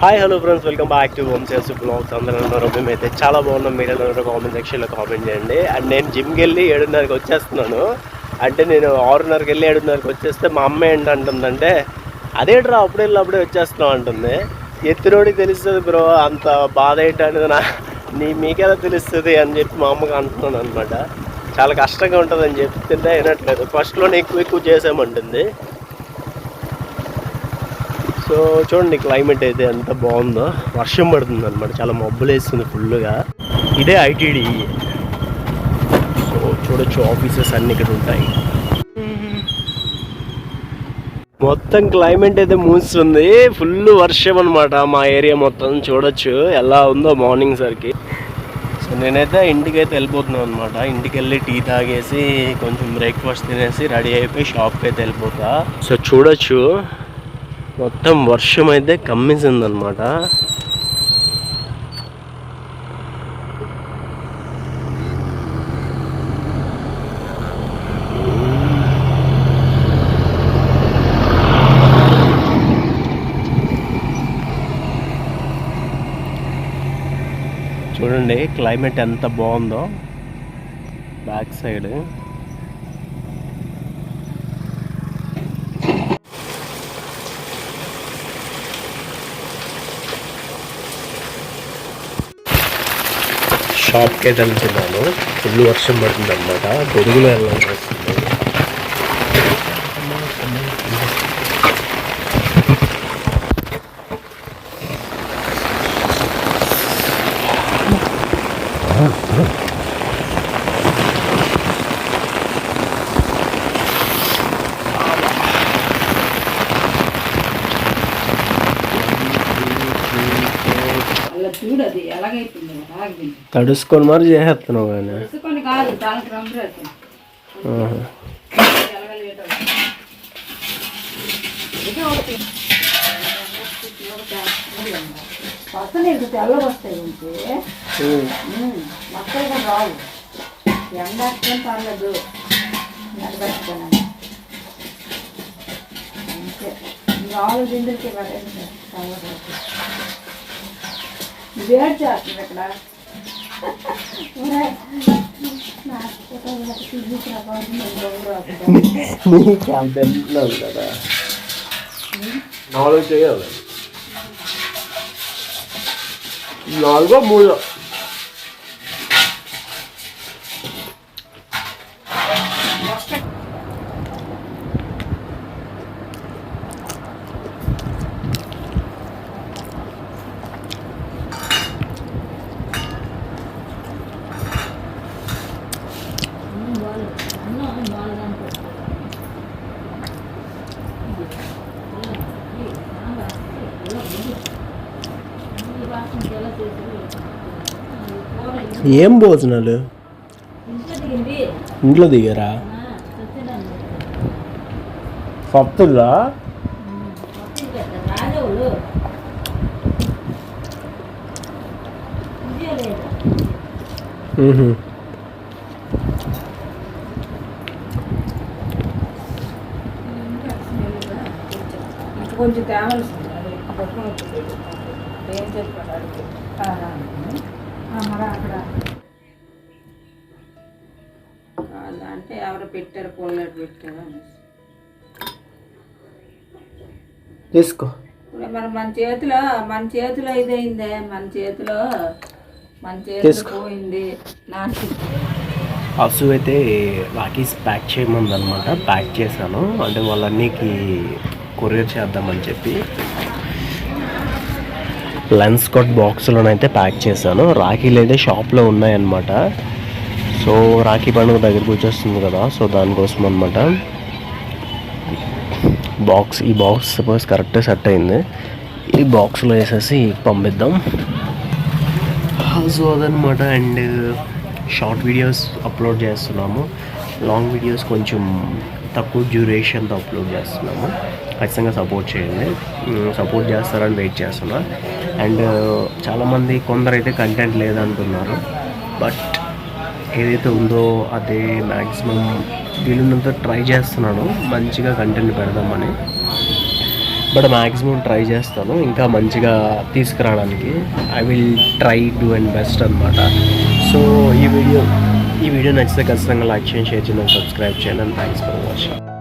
Hi hello friends welcome back to home sales blogs అందరూ ఉన్నారు. మేమైతే చాలా బాగున్నాం. మీరు ఎలా కామెంట్ సెక్షన్లో కామెంట్ చేయండి. అండ్ నేను జిమ్కి వెళ్ళి ఏడున్నరకి వచ్చేస్తున్నాను. అంటే నేను ఆరున్నరకి వెళ్ళి ఏడున్నరకి వచ్చేస్తే మా అమ్మ ఏంటి అంటుందంటే అదేట్రా అప్పుడే వెళ్ళి అప్పుడే వచ్చేస్తున్నావు అంటుంది. ఎత్తినోడికి తెలుస్తుంది బ్రో అంత బాధ ఏంటనేది నా నీ మీకెలా తెలుస్తుంది అని చెప్పి మా అమ్మకి అంటున్నాను అనమాట. చాలా కష్టంగా ఉంటుందని చెప్తుంటే వినట్లేదు. ఫస్ట్లోనే ఎక్కువ ఎక్కువ చేసామంటుంది. సో చూడండి క్లైమేట్ అయితే ఎంత బాగుందో. వర్షం పడుతుంది అనమాట చాలా మబ్బులు వేస్తుంది ఫుల్గా ఇదే ఐటీడీ. సో చూడొచ్చు ఆఫీసెస్ అన్ని ఇక్కడ ఉంటాయి. మొత్తం క్లైమేట్ అయితే మూస్తుంది. ఫుల్ వర్షం అనమాట మా ఏరియా మొత్తం. చూడొచ్చు ఎలా ఉందో మార్నింగ్ సరికి. సో నేనైతే ఇంటికి అయితే వెళ్ళిపోతున్నాను అనమాట ఇంటికి వెళ్ళి టీ తాగేసి కొంచెం బ్రేక్ఫాస్ట్ తినేసి రెడీ అయిపోయి షాప్కి అయితే వెళ్ళిపోతా. సో చూడొచ్చు మొత్తం వర్షం అయితే కమ్మేసిందనమాట చూడండి క్లైమేట్ ఎంత బాగుందో. బ్యాక్ సైడ్ షాప్కి అయితే వెళ్తున్నాను ఫుల్ వర్షం పడుతుంది అనమాట గొడుగులో వెళ్ళాల్సి వస్తుంది అలా ఎలాగైతుంది. తడుసుకొని మరి చేసేస్తున్నావు కానీ. ఏదో ఒకటి వస్తాయి ఇది తెల్లగా వస్తాయి ఉంటే మొక్కలు కూడా రావు. ఎండ వస్తే పర్లేదు. నిలబెట్టుకున్నాను అంతే. నాలుగు దిండులకి చేస్తుంది ఇక్కడ ఒరేయ్, నాకు కూడా ఇలా చూపించిన బాగుంది, నేను గొడవ అవుతుంది. నీకు అంత ఎంతున్నావు కదా నాలుగు చేయాలి నాలుగో మూడో ఏం భోజనాలు? ఇంట్లో దిగారా? పప్పులా కొంచెం వచ్చింది ఏం చెప్పాడు అడిగి మరి అక్కడ వాళ్ళు అంటే ఎవరు పెట్టారు పొల్లెట్ పెట్టారు. తీసుకో. ఇప్పుడు మరి మన చేతిలో మన చేతిలో ఇదైందే మన చేతిలో మన చేతిలో. పోయింది. నాకు హసు అయితే రాకీస్ ప్యాక్ చేయమంది అనమాట ప్యాక్ చేశాను. అంటే వాళ్ళన్నీకి కొరియర్ చేద్దామని చెప్పి లెన్స్ కట్ బాక్స్లోనైతే ప్యాక్ చేశాను. రాఖీలు అయితే షాప్లో ఉన్నాయన్నమాట. సో రాఖీ పండుగ దగ్గరకు వచ్చేస్తుంది కదా. సో దానికోసం అనమాట బాక్స్ ఈ బాక్స్ సపోజ్ కరెక్ట్గా సెట్ అయింది. ఈ బాక్స్లో వేసేసి పంపిద్దాం. సో అదనమాట అండ్ షార్ట్ వీడియోస్ అప్లోడ్ చేస్తున్నాము. లాంగ్ వీడియోస్ కొంచెం తక్కువ డ్యూరేషన్తో అప్లోడ్ చేస్తున్నాము. ఖచ్చితంగా సపోర్ట్ చేయండి. సపోర్ట్ చేస్తారని వెయిట్ చేస్తున్నా. అండ్ చాలామంది కొందరైతే కంటెంట్ లేదంటున్నారు. బట్ ఏదైతే ఉందో అదే మ్యాక్సిమం వీలున్నంత ట్రై చేస్తున్నాను. మంచిగా కంటెంట్ పెడదామని. బట్ మ్యాక్సిమం ట్రై చేస్తాను. ఇంకా మంచిగా తీసుకురావడానికి. I will try do and best అనమాట సో ఈ వీడియో ఈ వీడియో నచ్చితే ఖచ్చితంగా లైక్ చేయండి షేర్ చేయండి సబ్స్క్రైబ్ చేయండి అండ్ థ్యాంక్స్ ఫర్ వాచింగ్